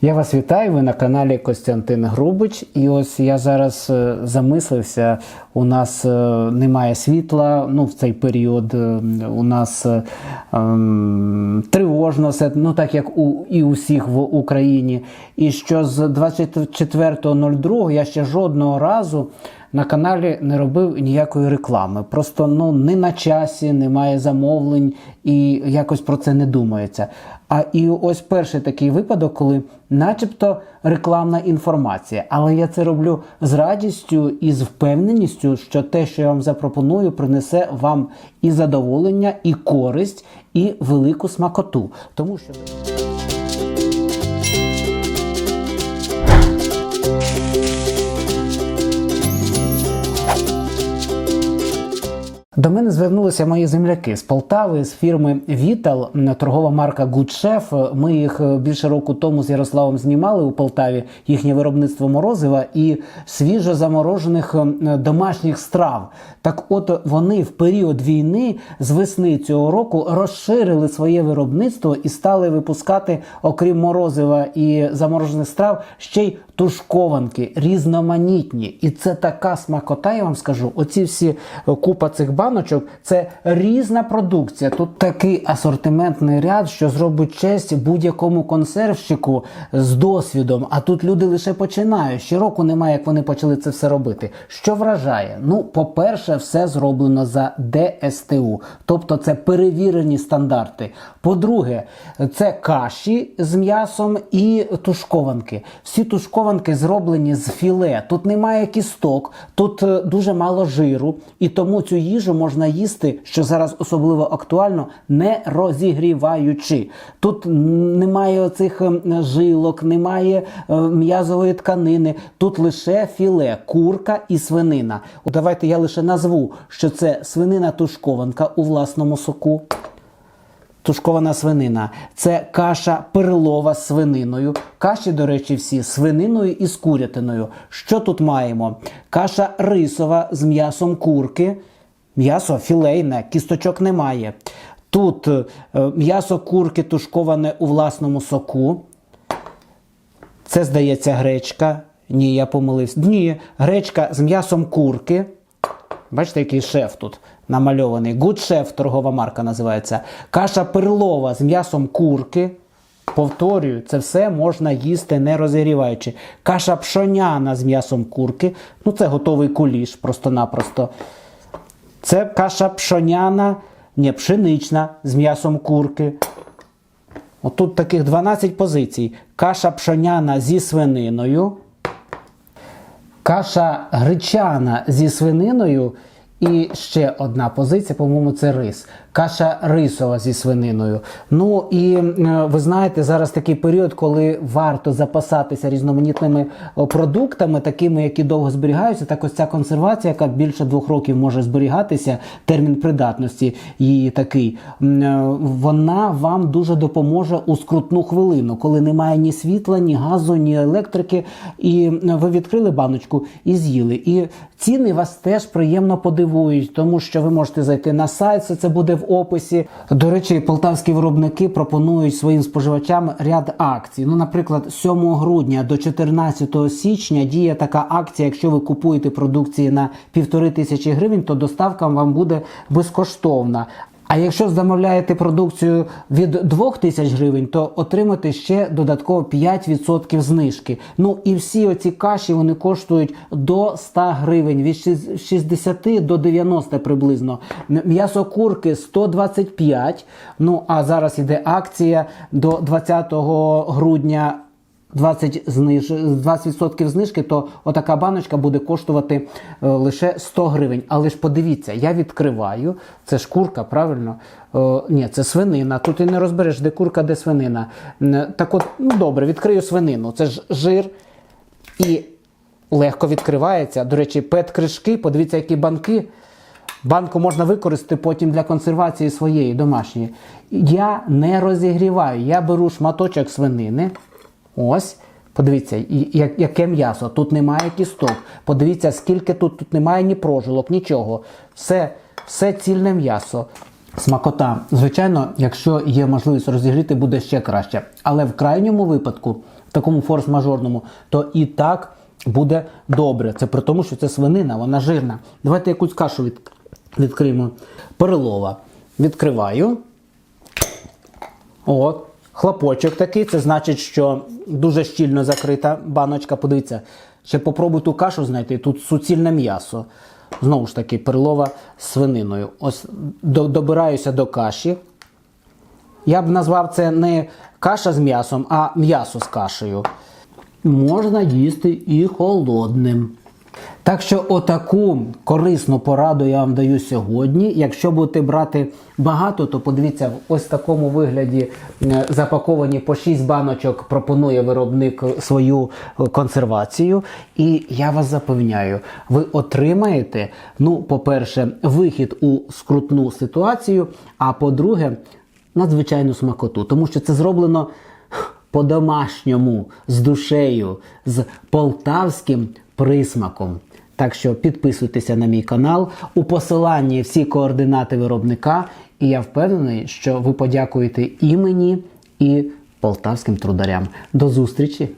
Я вас вітаю. Ви на каналі Костянтин Грубич. І ось я зараз е, замислився. У нас е, немає світла. Ну, в цей період е, у нас ем, тривожно все, ну так як у і усіх в Україні. І що з 24.02 я ще жодного разу. На каналі не робив ніякої реклами. Просто ну не на часі, немає замовлень і якось про це не думається. А і ось перший такий випадок, коли, начебто, рекламна інформація. Але я це роблю з радістю і з впевненістю, що те, що я вам запропоную, принесе вам і задоволення, і користь, і велику смакоту. Тому що. До мене звернулися мої земляки з Полтави з фірми Вітал, торгова марка Chef. Ми їх е, більше року тому з Ярославом знімали у Полтаві їхнє виробництво морозива і свіжо заморожених е, домашніх страв. Так, от вони в період війни з весни цього року розширили своє виробництво і стали випускати, окрім морозива і заморожених страв, ще й тушкованки різноманітні. І це така смакота, я вам скажу. Оці всі е, купа цих баночок це різна продукція. Тут такий асортиментний ряд, що зробить честь будь-якому консервщику з досвідом. А тут люди лише починають. Ще року немає, як вони почали це все робити. Що вражає? Ну, по-перше, все зроблено за ДСТУ, тобто це перевірені стандарти. По-друге, це каші з м'ясом і тушкованки. Всі тушкованки зроблені з філе. Тут немає кісток, тут е, дуже мало жиру, і тому цю їжу можна їсти, що зараз особливо актуально, не розігріваючи. Тут немає оцих ем, жилок, немає е, м'язової тканини. Тут лише філе, курка і свинина. Давайте я лише назву, що це свинина тушкованка у власному соку. Тушкована свинина. Це каша перлова з свининою. Каші, до речі, всі свининою і з курятиною. Що тут маємо? Каша рисова з м'ясом курки. М'ясо філейне, кісточок немає. Тут е, м'ясо курки тушковане у власному соку. Це, здається, гречка. Ні, я помилився. Ні, гречка з м'ясом курки. Бачите, який шеф тут намальований. Good Chef торгова марка називається. Каша перлова з м'ясом курки. Повторюю, це все можна їсти не розігріваючи. Каша пшоняна з м'ясом курки. Ну, це готовий куліш, просто-напросто. Це каша пшоняна, не пшенична з м'ясом курки. Отут таких 12 позицій. Каша пшоняна зі свининою. Каша гречана зі свининою. І ще одна позиція, по-моєму, це рис. Каша рисова зі свининою. Ну і е, ви знаєте, зараз такий період, коли варто запасатися різноманітними продуктами, такими, які довго зберігаються. Так ось ця консервація, яка більше двох років може зберігатися, термін придатності її такий, е, вона вам дуже допоможе у скрутну хвилину, коли немає ні світла, ні газу, ні електрики. І е, ви відкрили баночку і з'їли. І ціни вас теж приємно подивують, тому що ви можете зайти на сайт, це буде в описі. До речі, полтавські виробники пропонують своїм споживачам ряд акцій. Ну, наприклад, 7 грудня до 14 січня діє така акція. Якщо ви купуєте продукції на півтори тисячі гривень, то доставка вам буде безкоштовна. А якщо замовляєте продукцію від 2 тисяч гривень, то отримаєте ще додатково 5% знижки. Ну і всі оці каші вони коштують до 100 гривень, від 60 до 90 приблизно. М'ясо курки 125. Ну а зараз іде акція до 20 грудня 20 зниж... 20% знижки, то отака баночка буде коштувати е, лише 100 гривень. Але ж подивіться, я відкриваю, це ж курка, правильно? Е, ні, це свинина. Тут ти не розбереш, де курка, де свинина. Так от, ну добре, відкрию свинину. Це ж жир і легко відкривається. До речі, пет-кришки, подивіться, які банки. Банку можна використати потім для консервації своєї домашньої. Я не розігріваю. Я беру шматочок свинини. Ось. Подивіться, яке м'ясо. Тут немає кісток. Подивіться, скільки тут, тут немає ні прожилок, нічого. Все, все цільне м'ясо. Смакота. Звичайно, якщо є можливість розігріти, буде ще краще. Але в крайньому випадку, в такому форс-мажорному, то і так буде добре. Це при тому, що це свинина, вона жирна. Давайте якусь кашу від... відкриємо. Перелова. Відкриваю. От, хлопочок такий, це значить, що дуже щільно закрита баночка. Подивіться, ще попробуй ту кашу знайти. Тут суцільне м'ясо. Знову ж таки, перлова з свининою. Ось до- добираюся до каші. Я б назвав це не каша з м'ясом, а м'ясо з кашею. Можна їсти і холодним. Так що отаку корисну пораду я вам даю сьогодні. Якщо будете брати багато, то подивіться, в ось такому вигляді е, запаковані по 6 баночок пропонує виробник свою е, консервацію. І я вас запевняю, ви отримаєте, ну, по-перше, вихід у скрутну ситуацію, а по-друге, надзвичайну смакоту, тому що це зроблено по-домашньому, з душею, з полтавським присмаком. Так що підписуйтеся на мій канал. У посиланні всі координати виробника, і я впевнений, що ви подякуєте і мені, і полтавським трударям. До зустрічі!